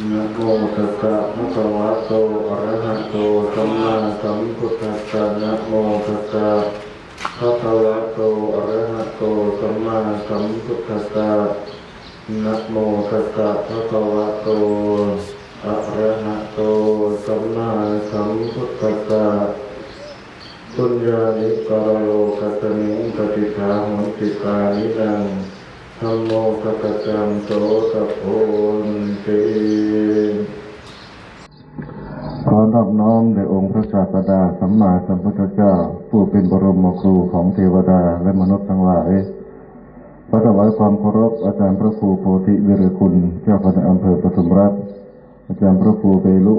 นะโมตัสสะภะคะวะโตอะระหะโตสัมมาสัมพุทธัสสะนะโมตัสสะภะคะวะโตอะระหะโตสัมมาสัมพุทธัสสะนะโมตัสสะภะคะวะโตอะระหะโตสัมมาสัมพุทธัสสะปุญญานิกรโลกัสมิงปฏิภาหุติกานินัง ธัมโมกัปจังโสตะโพนติขอรับน้อมในองค์พระศาสดาสัมมาสัมพุทธเจ้า ผู้เป็นบรมครูของเทวดาและมนุษย์ทั้งหลายพระถวายความเคารพอาจารย์พระครูโพธิวิรคุณ เจ้าคณะอำเภอปทุมรัฐ อาจารย์พระครูเบลุ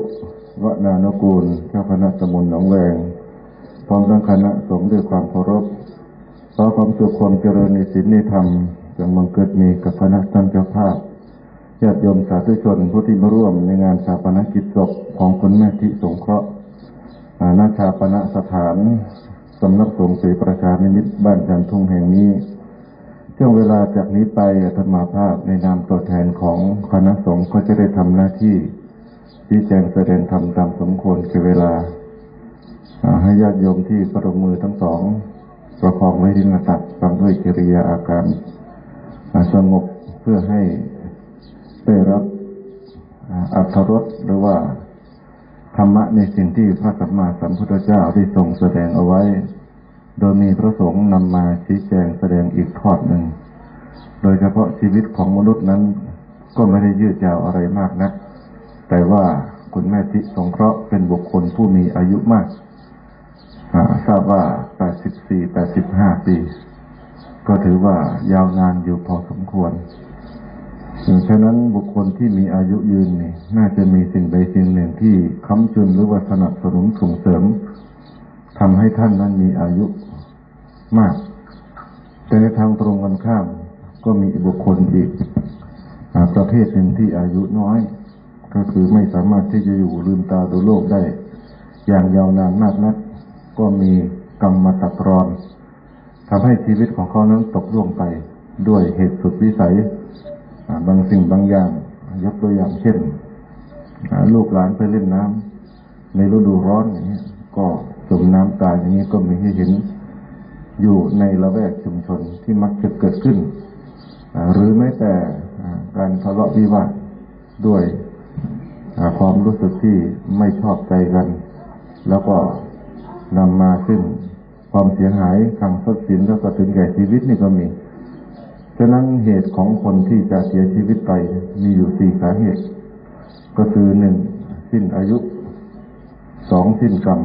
วนานกูล เจ้าคณะตำบลหนองแวงพร้อมทั้งคณะสงฆ์ด้วยความเคารพขอความสุขความเจริญในศีลในธรรม จงบังเกิดมีกับคณะท่านเจ้าภาพญาติโยมสาธุชนผู้ที่มาร่วมในงานชาปนกิจศพของคุณแม่ทิสงเคราะห์อาณาชาปนสถานสำนักสงฆ์ศรีประชานิมิตรบ้านจันทุ่งแห่งนี้ช่วงเวลาจากนี้ไปอาตมาภาพในนามตัวแทนของคณะสงฆ์ก็จะได้ทำหน้าที่ชี้แจงแสดงธรรมตามสมควรแก่เวลาอาให้ญาติโยมที่ประมือทั้งสอง ประคองไว้ที่หน้าตักฟังด้วยกิริยาอาการ สงบเพื่อให้ได้รับอัตรสหรือว่าธรรมะในสิ่งที่พระสัมมาสัมพุทธเจ้าได้ทรงแสดงเอาไว้ โดยมีพระสงฆ์นำมาชี้แจงแสดงอีกทอดหนึ่ง โดยเฉพาะชีวิตของมนุษย์นั้น ก็ไม่ได้ยืดยาวอะไรมากนัก แต่ว่าคุณแม่ทิสงเคราะห์เป็นบุคคลผู้มีอายุมากทราบว่า 84 85 ปี ก็ถือว่ายาวนานอยู่พอสมควรฉะนั้นบุคคลที่มีอายุยืนนี่น่าจะมีสิ่งใดสิ่งหนึ่งที่ค้ำจุนหรือว่าสนับสนุนส่งเสริมทำให้ท่านนั้นมีอายุมาก แต่ในทางตรงกันข้าม ก็มีบุคคลอีกประเภทหนึ่งที่อายุน้อย ก็คือไม่สามารถที่จะอยู่ลืมตาดูโลกได้ อย่างยาวนานมากนัก ก็มีกรรมตัดรอน ทำให้ชีวิตของเขานั้นตกล่วงไปด้วยเหตุสุดวิสัยบางสิ่งบางอย่าง ยกตัวอย่างเช่น ลูกหลานไปเล่นน้ำในฤดูร้อนอย่างนี้ก็จมน้ำตายอย่างนี้ก็มีให้เห็นอยู่ในละแวกชุมชนที่มักจะเกิดขึ้น หรือแม้แต่การทะเลาะวิวาทด้วยความรู้สึกที่ไม่ชอบใจกัน แล้วก็นำมาซึ่ง ความเสียหายทางทรัพย์สินแล้วก็ถึงแก่ชีวิตนี่ก็มี ฉะนั้นเหตุของคนที่จะเสียชีวิตไปมีอยู่สี่สาเหตุ ก็คือหนึ่งสิ้นอายุสองสิ้นกรรม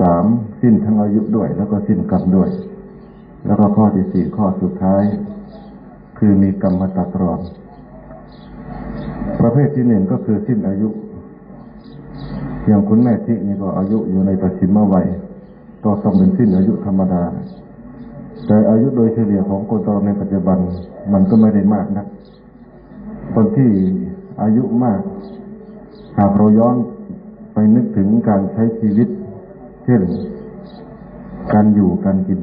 สามสิ้นทั้งอายุด้วย แล้วก็สิ้นกรรมด้วย แล้วก็ข้อที่สี่ข้อสุดท้าย คือมีกรรมตัดรอน ประเภทที่หนึ่งก็คือสิ้นอายุ อย่างคุณแม่ที่นี่ก็อายุอยู่ในปัจฉิมวัย ก็ต้องเป็นสิ้นอายุธรรมดา แต่อายุโดยเฉลี่ยของคนเราในปัจจุบันมันก็ไม่ได้มากนักคนที่อายุมาก หากเราย้อนไปนึกถึงการใช้ชีวิตเช่นการอยู่การกิน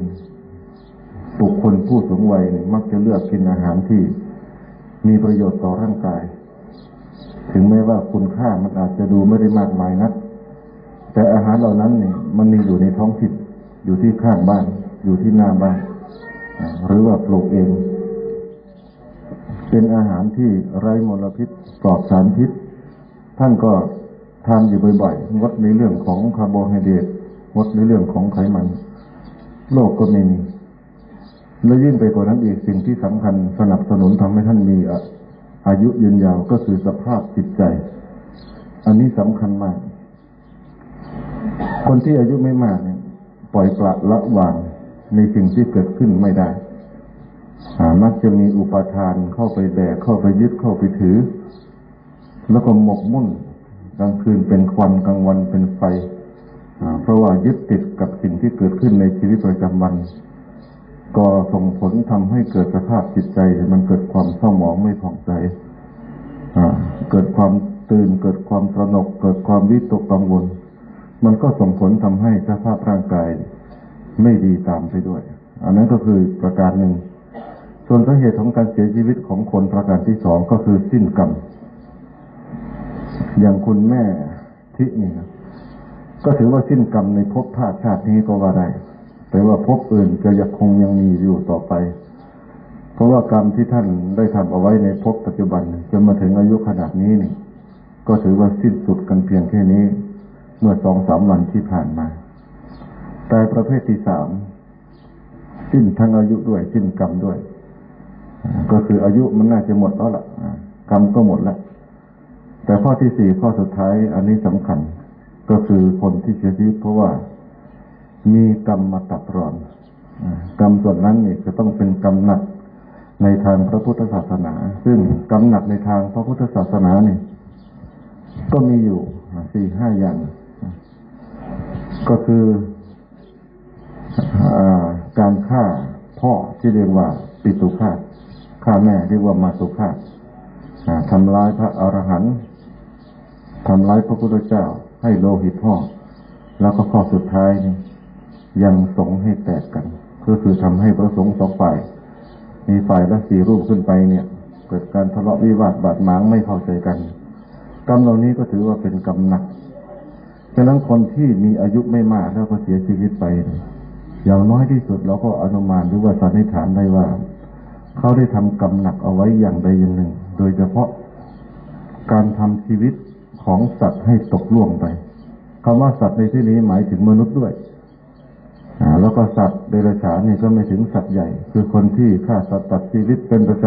บุคคลผู้สูงวัยเนี่ยมักจะเลือกกินอาหารที่มีประโยชน์ต่อร่างกาย ถึงแม้ว่าคุณค่ามันอาจจะดูไม่ได้มากมายนัก แต่อาหารเหล่านั้นเนี่ยมันมีอยู่ในท้องถิ่น อยู่ที่ข้างบ้าน อยู่ที่หน้าบ้าน หรือว่าปลูกเอง เป็นอาหารที่ไร้มลพิษปลอดสารพิษ ท่านก็ทานอยู่บ่อยๆงดในเรื่องของคาร์โบไฮเดรตงดในเรื่องของไขมัน โลกก็ไม่มี และยิ่งไปกว่านั้นอีกสิ่งที่สำคัญสนับสนุนทำให้ท่านมีอายุยืนยาวก็คือสภาพจิตใจ อันนี้สำคัญมาก คนที่อายุไม่มาก ปล่อยปละละวางในสิ่งที่เกิดขึ้นไม่ได้อ่ามักจะมีอุปทานเข้าไปแบกเข้าไปยึดเข้าไปถือ แล้วก็หมกมุ่นกลางคืนเป็นควันกลางวันเป็นไฟเพราะว่ายึดติดกับสิ่งที่เกิดขึ้นในชีวิตประจำวัน ก็ส่งผลทำให้เกิดสภาพจิตใจ มันเกิดความเศร้าหมองไม่ผ่องใสเกิดความตื่นเกิดความตระหนก เกิดความวิตกกังวล มันก็ส่งผลทำให้สภาพร่างกายไม่ดีตามไปด้วย อันนั้นก็คือประการหนึ่ง ส่วนสาเหตุของการเสียชีวิตของคนประการที่สองก็คือสิ้นกรรม อย่างคุณแม่ทินี่นะก็ถือว่าสิ้นกรรมในภพชาติชาตินี้ก็ว่าได้ แต่ว่าภพอื่นก็ยังคงยังมีอยู่ต่อไป เพราะว่ากรรมที่ท่านได้ทำเอาไว้ในภพปัจจุบันจนมาถึงอายุขนาดนี้นี่ ก็ถือว่าสิ้นสุดกันเพียงแค่นี้ เมื่อสองสามวันที่ผ่านมาแต่ประเภทที่สามสิ้นทั้งอายุด้วยสิ้นกรรมด้วย ก็คืออายุมันน่าจะหมดแล้วล่ะกรรมก็หมดแล้วแต่ข้อที่สี่ข้อสุดท้ายอันนี้สำคัญ ก็คือคนที่เสียชีวิตเพราะว่ามีกรรมมาตัดรอนกรรมส่วนนั้นนี่จะต้องเป็นกรรมหนักในทางพระพุทธศาสนา ซึ่งกรรมหนักในทางพระพุทธศาสนานี่ก็มีอยู่สี่ห้าอย่าง ก็คืออการฆ่าพ่อที่เรียกว่าปิตุฆาตฆ่าแม่เรียกว่ามาตุฆาตทำร้ายพระอรหันต์ทำร้ายพระพุทธเจ้าให้โลหิตพ่อ แล้วก็ข้อสุดท้ายนี่ยังสงให้แตกกัน ก็คือทำให้พระสงฆ์สองฝ่าย มีฝ่ายละสี่รูปขึ้นไปเนี่ย เกิดการทะเลาะวิวาทบาดหมางไม่เข้าใจกันกรรมเหล่านี้ก็ถือว่าเป็นกรรมหนัก ฉะนั้นคนที่มีอายุไม่มากแล้วก็เสียชีวิตไป อย่างน้อยที่สุดเราก็อนุมานหรือว่าสันนิษฐานได้ว่า เขาได้ทำกรรมหนักเอาไว้อย่างใดอย่างหนึ่ง โดยเฉพาะการทำชีวิตของสัตว์ให้ตกล่วงไปคำว่าสัตว์ในที่นี้หมายถึงมนุษย์ด้วยแล้วก็สัตว์เดรัจฉานนี่ก็ไม่ถึงสัตว์ใหญ่ คือคนที่ฆ่าสัตว์ตัดชีวิตเป็นประจ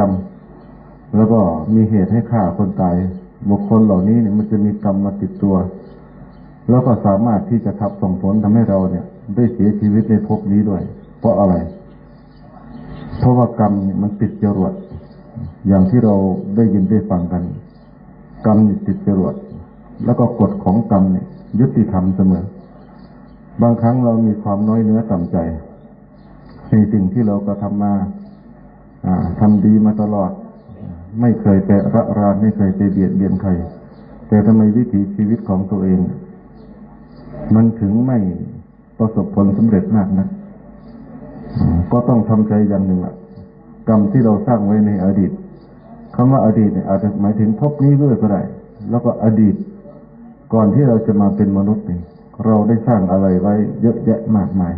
ำแล้วก็มีเหตุให้ฆ่าคนตายบุคคลเหล่านี้เนี่ยมันจะมีกรรมมาติดตัว แล้วก็สามารถที่จะทับส่งผลทำให้เราเนี่ย ได้เสียชีวิตในภพนี้ด้วย เพราะอะไร เพราะว่ากรรมมันติดจรวด อย่างที่เราได้ยินได้ฟังกัน กรรมติดจรวด แล้วก็กฎของกรรมเนี่ยยุติธรรมเสมอ บางครั้งเรามีความน้อยเนื้อต่ำใจ ในสิ่งที่เราก็ทำมาทำดีมาตลอด ไม่เคยไประรานไม่เคยไปเบียดเบียนใคร แต่ทำไมวิถีชีวิตของตัวเอง มันถึงไม่ประสบผลสำเร็จมากนะก็ต้องทำใจอย่างหนึ่งละกรรมที่เราสร้างไว้ในอดีตคำว่าอดีตเนี่ยอาจจะหมายถึงพบนี้ด้วยก็ได้ แล้วก็อดีต ก่อนที่เราจะมาเป็นมนุษย์นี่เราได้สร้างอะไรไว้เยอะแยะมากมาย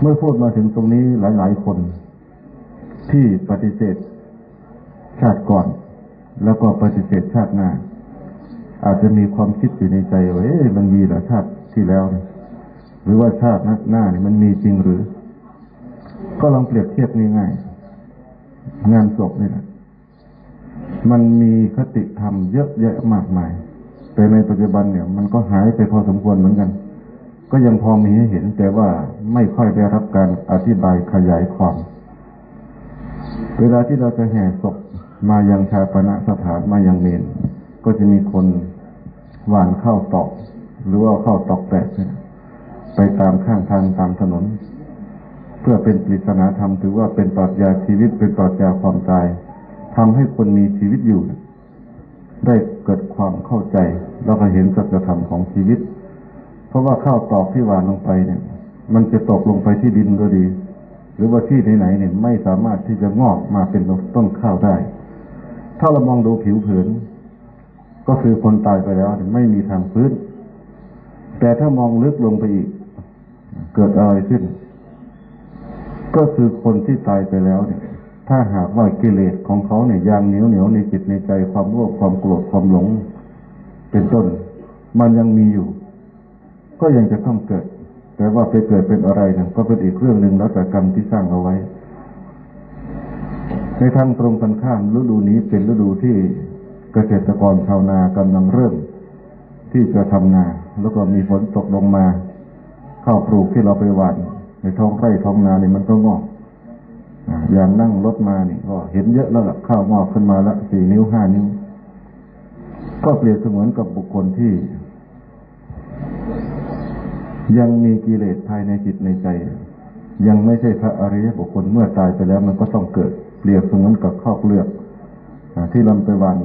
เมื่อพูดมาถึงตรงนี้หลาย ๆ คน ที่ปฏิเสธชาติก่อน แล้วก็ปฏิเสธชาติหน้า อาจจะมีความคิดอยู่ในใจว่าเอ๊ะมันมีหรอชาติที่แล้วนะหรือว่าชาติหน้านี่มันมีจริงหรือ ก็ลองเปรียบเทียบง่ายๆงานศพนี่แหละมันมีคติธรรมเยอะแยะมากมาย แต่ในปัจจุบันเนี่ย มันก็หายไปพอสมควรเหมือนกัน ก็ยังพอมีให้เห็น แต่ว่าไม่ค่อยได้รับการอธิบายขยายความ เวลาที่เราจะแห่ศพมายังชาปณะสถานมายังเมน ก็จะมีคนหวานเข้าตอก หรือว่าเข้าตอกแตกไปตามข้างทางตามถนน เพื่อเป็นปริศนาธรรมถือว่าเป็นปรัชญาชีวิตเป็นปรัชญาความตายทำให้คนมีชีวิตอยู่ ได้เกิดความเข้าใจ แล้วก็เห็นสัจธรรมของชีวิต เพราะว่าข้าวตอกที่หวานลงไปเนี่ย มันจะตกลงไปที่ดินก็ดี หรือว่าที่ไหนๆเนี่ยไม่สามารถที่จะงอกมาเป็นต้นข้าวได้ ถ้าเรามองดูผิวเผิน ก็คือคนตายไปแล้วไม่มีทางฟื้น แต่ถ้ามองลึกลงไปอีก เกิดอะไรขึ้น ก็คือคนที่ตายไปแล้วเนี่ย ถ้าหากว่ากิเลสของเขาเนี่ยยังเหนียวเหนียวในจิตในใจความโลภความโกรธความหลง เป็นต้น มันยังมีอยู่ ก็ยังจะต้องเกิด แต่ว่าไปเกิดเป็นอะไรเนี่ยก็เป็นอีกเรื่องหนึ่งแล้วแต่กรรมที่สร้างเอาไว้ในทางตรงกันข้ามฤดูนี้เป็นฤดูที่ เกษตรกรชาวนากำลังเริ่ม ที่จะทำนา แล้วก็มีฝนตกลงมา ข้าวปลูกที่เราไปหว่านในท้องไร่ท้องนาเนี่ยมันก็งอกอย่างนั่งรถมานี่ก็เห็นเยอะแล้วล่ะข้าวงอกขึ้นมาละสี่นิ้วห้านิ้ว ก็เปรียบเสมือนกับบุคคลที่ ยังมีกิเลสภายในจิตในใจ ยังไม่ใช่พระอริยบุคคลเมื่อตายไปแล้ว มันก็ต้องเกิด เปรียบเสมือนกับข้าวเลือกที่ลำไปวัน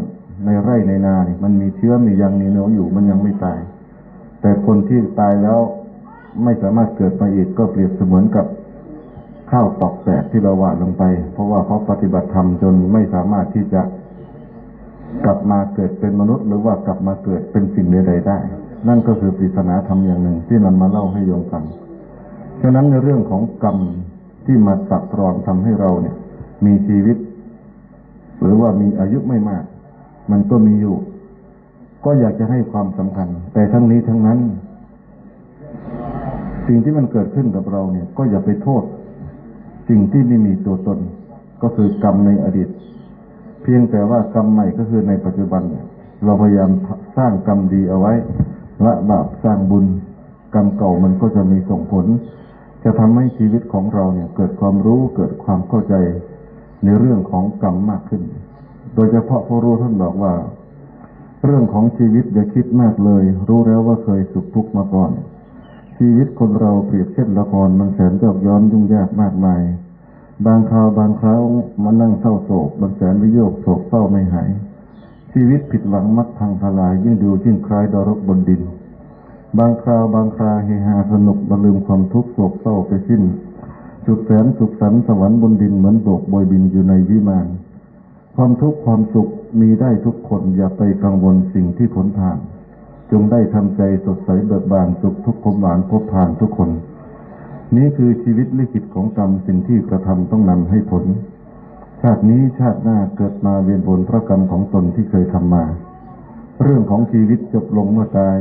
ในไร่ในนาเนี่ยมันมีเชื้อมียังมีเนื้ออยู่มันยังไม่ตาย แต่คนที่ตายแล้วไม่สามารถเกิดมาอีกก็เปรียบเสมือนกับข้าวตอกแตกที่เราหวานลงไป เพราะว่าเขาปฏิบัติธรรมจนไม่สามารถที่จะกลับมาเกิดเป็นมนุษย์ หรือว่ากลับมาเกิดเป็นสิ่งใดๆได้ นั่นก็คือปริศนาธรรมอย่างหนึ่งที่นำมาเล่าให้โยมฟังฉะนั้นในเรื่องของกรรมที่มาตัดรอนทำให้เราเนี่ย มีชีวิต หรือว่ามีอายุไม่มาก มันก็มีอยู่ ก็อยากจะให้ความสำคัญ แต่ทั้งนี้ทั้งนั้น สิ่งที่มันเกิดขึ้นกับเราเนี่ย ก็อย่าไปโทษ สิ่งที่ไม่มีตัวตน ก็คือกรรมในอดีต เพียงแต่ว่ากรรมใหม่ก็คือในปัจจุบันเนี่ย เราพยายามสร้างกรรมดีเอาไว้ละบาปสร้างบุญ กรรมเก่ามันก็จะมีส่งผล จะทำให้ชีวิตของเราเนี่ย เกิดความรู้เกิดความเข้าใจในเรื่องของกรรมมากขึ้น โดยเฉพาะผู้รู้ท่านบอกว่า เรื่องของชีวิตอย่าคิดมากเลย รู้แล้วว่าเคยสุขทุกข์มาก่อน ชีวิตคนเราเปรียบเช่นละครมันแสนกับย้อนยุ่งยากมากมาย บางคราวบางคราวมานั่งเศร้าโศกบางแสนวิโยกโศกเศร้าไม่หาย ชีวิตผิดหวังมักพังทลายยิ่งดูยิ่งคล้ายดรกบนดิน บางคราวบางคราเฮฮาสนุกบรรลืมความทุกข์โศกเศร้าไปสิ้นสุขแสนสุขสันต์สวรรค์บนดินเหมือนโบกโบยบินอยู่ในวิมาน ความทุกข์ความสุขมีได้ทุกคนอย่าไปกังวลสิ่งที่ผลผ่าน จงได้ทำใจสดใสเบิกบานสุขทุกข์ขมหวานพบผ่านทุกคน นี้คือชีวิตลิขิตของกรรมสิ่งที่กระทำต้องนำให้ผล ชาตินี้ชาติหน้าเกิดมาเวียนวนเพราะกรรมของตนที่เคยทำมา เรื่องของชีวิตจบลงเมื่อตาย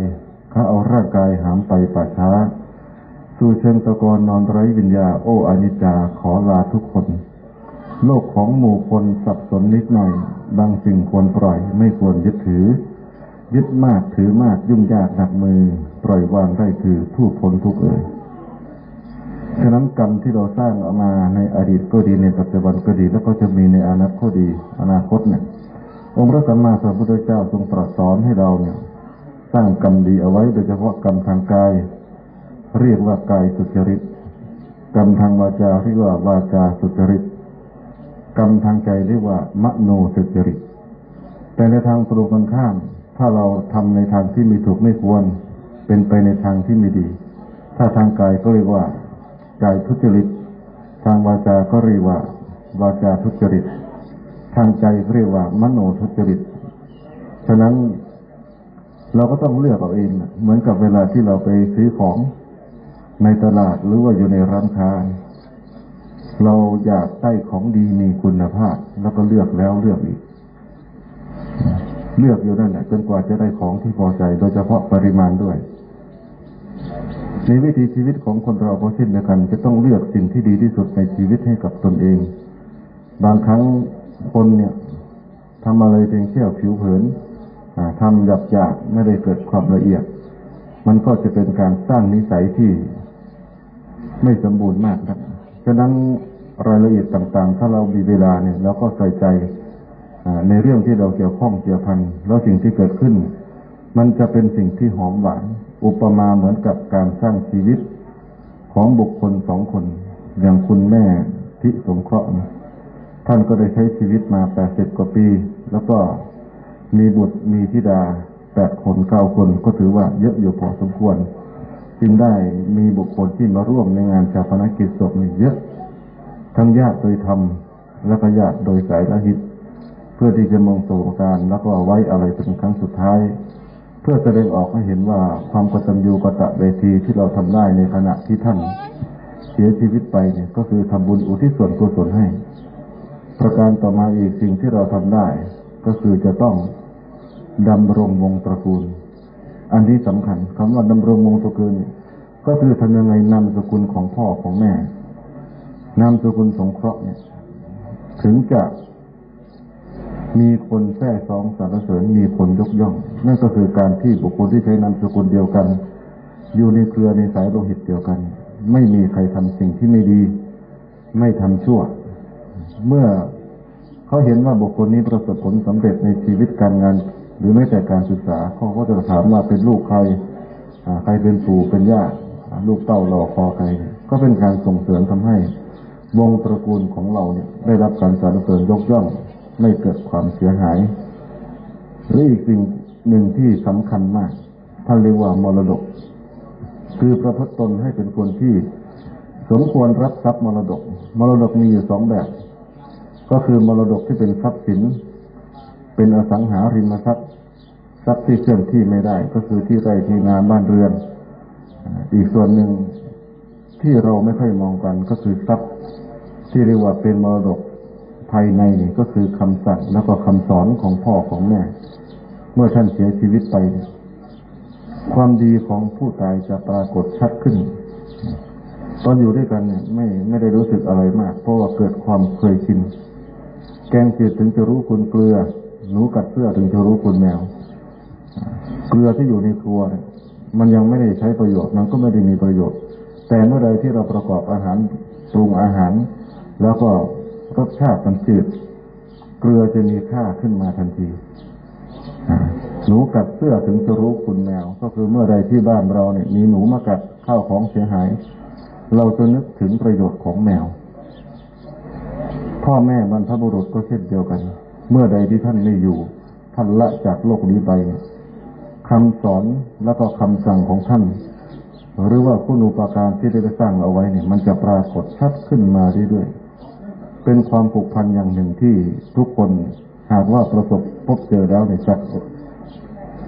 เขาเอาร่างกายหามไปป่าช้า สู่เชิงตะกอนนอนไร้วิญญาโอ้อานิจจาขอลาทุกคน โลกของหมู่คนสับสนนิดหน่อย บางสิ่งควรปล่อยไม่ควรยึดถือ ยึดมากถือมากยุ่งยากหนักมือ ปล่อยวางได้คือผู้พ้นทุกเอ่ยฉะนั้นกรรมที่เราสร้างออกมาในอดีตก็ดีในปัจจุบันก็ดี แล้วก็จะมีในอนาคตดี อนาคตเนี่ย องค์พระสัมมาสัมพุทธเจ้าทรงตรัสสอนให้เราเนี่ย สร้างกรรมดีเอาไว้โดยเฉพาะกรรมทางกาย เรียกว่ากายสุจริต กรรมทางวาจาเรียกว่าวาจาสุจริต กรรมทางใจเรียกว่ามโนสุจริต แต่ในทางตรงกันข้าม ถ้าเราทำในทางที่มีถูกไม่ควร เป็นไปในทางที่ไม่ดี ถ้าทางกายก็เรียกว่ากายทุจริต ทางวาจา ก็เรียกว่าวาจาทุจริต ทางใจเรียกว่ามโนทุจริต ฉะนั้นเราก็ต้องเลือกเอาเอง เหมือนกับเวลาที่เราไปซื้อของในตลาดหรือว่าอยู่ในร้านค้า เราอยากได้ของดีมีคุณภาพ แล้วก็เลือกแล้วเลือกอีก เลือกอยู่นั่นแหละจนกว่าจะได้ของที่พอใจ โดยเฉพาะปริมาณด้วย ในวิถีชีวิตของคนเราก็เช่นเดียวกัน จะต้องเลือกสิ่งที่ดีที่สุดในชีวิตให้กับตนเอง บางครั้งคนเนี่ยทำอะไรเพียงแค่ผิวเผินทำหยับหยาบไม่ได้เกิดความละเอียด มันก็จะเป็นการสร้างนิสัยที่ไม่สมบูรณ์มากครับ ฉะนั้นรายละเอียดต่างๆ ถ้าเรามีเวลาเนี่ยเราก็ใส่ใจในเรื่องที่เราเกี่ยวข้องเกี่ยวพันแล้วสิ่งที่เกิดขึ้น มันจะเป็นสิ่งที่หอมหวาน อุปมาเหมือนกับการสร้างชีวิตของบุคคลสองคน อย่างคุณแม่ทิสงเคราะห์ท่านก็ได้ใช้ชีวิตมาแปดสิบกว่าปี แล้วก็มีบุตรมีธิดาแปดคนเก้าคนก็ถือว่าเยอะอยู่พอสมควร จึงได้มีบุคคลที่มาร่วมในงานชาปนกิจศพนี่เยอะ ทั้งญาติโดยธรรม และก็ญาติโดยสายละหิต เพื่อที่จะมองสู่การแล้วก็ไว้อะไรเป็นครั้งสุดท้าย เพื่อแสดงออกให้เห็นว่าความกตัญญูกตะเวทีที่เราทำได้ในขณะที่ท่านเสียชีวิตไปเนี่ยก็คือทำบุญอุทิศส่วนกุศลให้ ประการต่อมาอีกสิ่งที่เราทำได้ ก็คือจะต้องดำรงวงตระกูล อันที่สำคัญคำว่าดำรงวงตระกูลก็คือทำยังไงนามสกุลของพ่อของแม่นามสกุลสงเคราะห์เนี่ย ถึงจะมีคนแท้สองสรรเสริญมีคนยกย่อง นั่นก็คือการที่บุคคลที่ใช้นามสกุลเดียวกัน อยู่ในเครือในสายโลหิตเดียวกัน ไม่มีใครทำสิ่งที่ไม่ดี ไม่ทำชั่ว เมื่อเขาเห็นว่าบุคคลนี้ประสบผลสำเร็จในชีวิตการงาน หรือแม้แต่การศึกษาเขาก็จะถามว่าเป็นลูกใครใครเป็นปู่เป็นย่าลูกเต้ารอคอใคร ก็เป็นการส่งเสริมทำให้ วงตระกูลของเราเนี่ยได้รับการสรรเสริญยกย่องไม่เกิดความเสียหายหรืออีกสิ่งหนึ่งที่สำคัญมากท่านเรียกว่ามรดก คือประพฤติตนให้เป็นคนที่ สมควรรับทรัพย์มรดก มรดกมีอยู่สองแบบ ก็คือมรดกที่เป็นทรัพย์สิน เป็นอสังหาริมทรัพย์ ทรัพย์ที่เคลื่อนที่ไม่ได้ ก็คือที่ไร่ที่นาบ้านเรือน อีกส่วนหนึ่งที่เราไม่ค่อยมองกัน ก็คือทรัพย์ที่เรียกว่าเป็นมรดกภายในนี่ก็คือคำสั่งแล้วก็คำสอนของพ่อของแม่ เมื่อท่านเสียชีวิตไป ความดีของผู้ตายจะปรากฏชัดขึ้น ตอนอยู่ด้วยกันเนี่ย ไม่ไม่ได้รู้สึกอะไรมาก เพราะว่าเกิดความเคยชินแกงจืดถึงจะรู้คุณเกลือ หนูกัดเสื้อถึงจะรู้คุณแมว เกลือที่อยู่ในครัวเนี่ยมันยังไม่ได้ใช้ประโยชน์มันก็ไม่ได้มีประโยชน์ แต่เมื่อใดที่เราประกอบอาหารปรุงอาหาร แล้วก็รสชาติมันจืดเกลือจะมีค่าขึ้นมาทันทีหนูกัดเสื้อถึงจะรู้คุณแมว ก็คือเมื่อใดที่บ้านเราเนี่ยมีหนูมากัดข้าวของเสียหาย เราจะนึกถึงประโยชน์ของแมว พ่อแม่บรรพบุรุษก็เช่นเดียวกัน เมื่อใดที่ท่านไม่อยู่ ท่านละจากโลกนี้ไป คำสอนแล้วก็คำสั่งของท่าน หรือว่าคุณูปการที่ได้สร้างเอาไว้เนี่ย มันจะปรากฏชัดขึ้นมาเรื่อยๆเป็นความผูกพันอย่างหนึ่งที่ทุกคนหากว่าประสบพบเจอแล้วเนี่ยจะ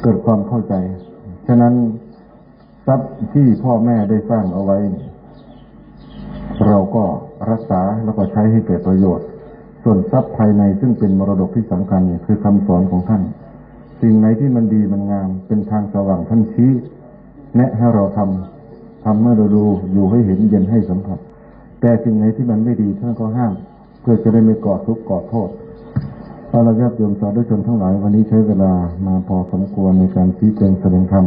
เกิดความเข้าใจ ฉะนั้นทรัพย์ที่พ่อแม่ได้สร้างเอาไว้เนี่ยเราก็รักษาแล้วก็ใช้ให้เกิดประโยชน์ ส่วนทรัพย์ภายในซึ่งเป็นมรดกที่สำคัญเนี่ยคือคำสอนของท่าน สิ่งไหนที่มันดีมันงาม เป็นทางสว่างท่านชี้แนะให้เราทำทำเมื่อเราดูอยู่ให้เห็นเย็นให้สัมผัส แต่สิ่งไหนที่มันไม่ดีท่านก็ห้าม เพื่อจะได้ไม่ก่อทุกข์ก่อโทษเอาละครับโยมสาธุชนทั้งหลายวันนี้ใช้เวลามาพอสมควรในการชี้แจงแสดงธรรม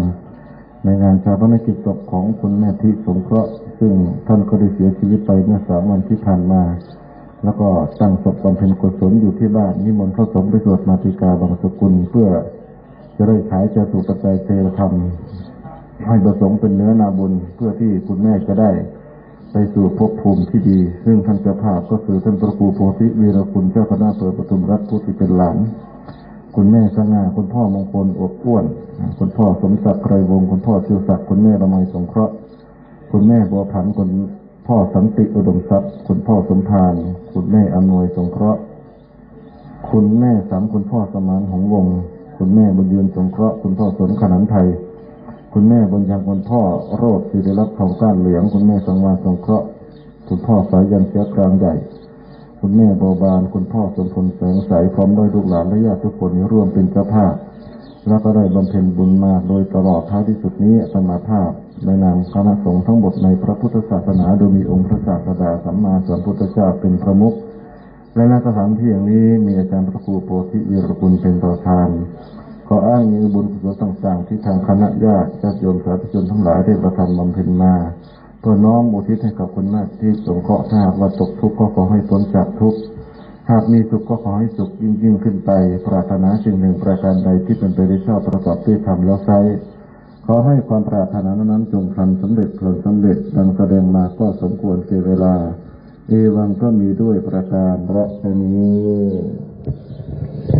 ในงานชาปนกิจศพของคุณแม่ทิสงเคราะห์ซึ่งท่านก็ได้เสียชีวิตไปเมื่อสามวันที่ผ่านมา แล้วก็ตั้งศพบำเพ็ญกุศลอยู่ที่บ้านนิมนต์พระสงฆ์ไปสวดมาติกาบางสกุลเพื่อ จะได้ขายจะสู่ปัจจัยเทธรรมให้ประสงค์เป็นเนื้อนาบุญเพื่อที่คุณแม่จะได้ไปสู่ภพภูมิที่ดี ซึ่งท่านเจ้าภาพก็คือท่านพระครูโพธิวีรคุณเจ้าคณะเปิดปทุมรัฐผู้ที่เป็นหลานคุณแม่สง่าคุณพ่อมงคลอบอ้วน คุณพ่อสมศักดิ์ไกรวงคุณพ่อชิวศักดิ์คุณแม่ละไมสงเคราะห์ คุณแม่บัวผันคุณพ่อสันติอุดมทรัพย์ คุณพ่อสมพาน คุณแม่อำนวยสงเคราะห์ คุณแม่สามคุณพ่อสมานหงวงศ์ คุณแม่บุญยืนสงเคราะห์คุณพ่อสนขนันไทย คุณแม่บุญยังคุณพ่อโรดศิริรัตน์เขาก้านเหลือง คุณแม่สังวาสงเคราะห์ คุณพ่อสายยันเสียกลางใหญ่ คุณแม่โบบาน คุณพ่อสมพลแสงใสพร้อมด้วยลูกหลานและญาติทุกคนร่วมเป็นเจ้าภาพแล้วก็ได้บำเพ็ญบุญมาโดยตลอดท้ายที่สุดนี้สมาภาพในนามคณะสงฆ์ทั้งหมดในพระพุทธศาสนาโดยมีองค์พระศาสดาสัมมาสัมพุทธเจ้าเป็นประมุข และณสถานที่อย่างนี้มีอาจารย์พระครูโพธิวีรกุลเป็นประธานขออ้างอิงบุญกุศลต่างๆ ที่ทางคณะญาติญาติโยมสาธุชนทั้งหลายได้ประทำบำเพ็ญมาเพื่อน้อมอุทิศให้กับคุณแม่ที่สงเคราะห์ถ้าหากว่าตกทุกข์ก็ขอให้พ้นจากทุกข์หากมีสุขก็ขอให้สุขยิ่งยิ่งขึ้นไป ปรารถนาสิ่งหนึ่งประการใดที่เป็นไปได้ชอบประกอบด้วยธรรมแล้วไซขอให้ความปรารถนานั้นจงพลันสำเร็จผลสำเร็จดังแสดงมาก็สมควรเกเวลา เอวังก็มีด้วยประการละนี้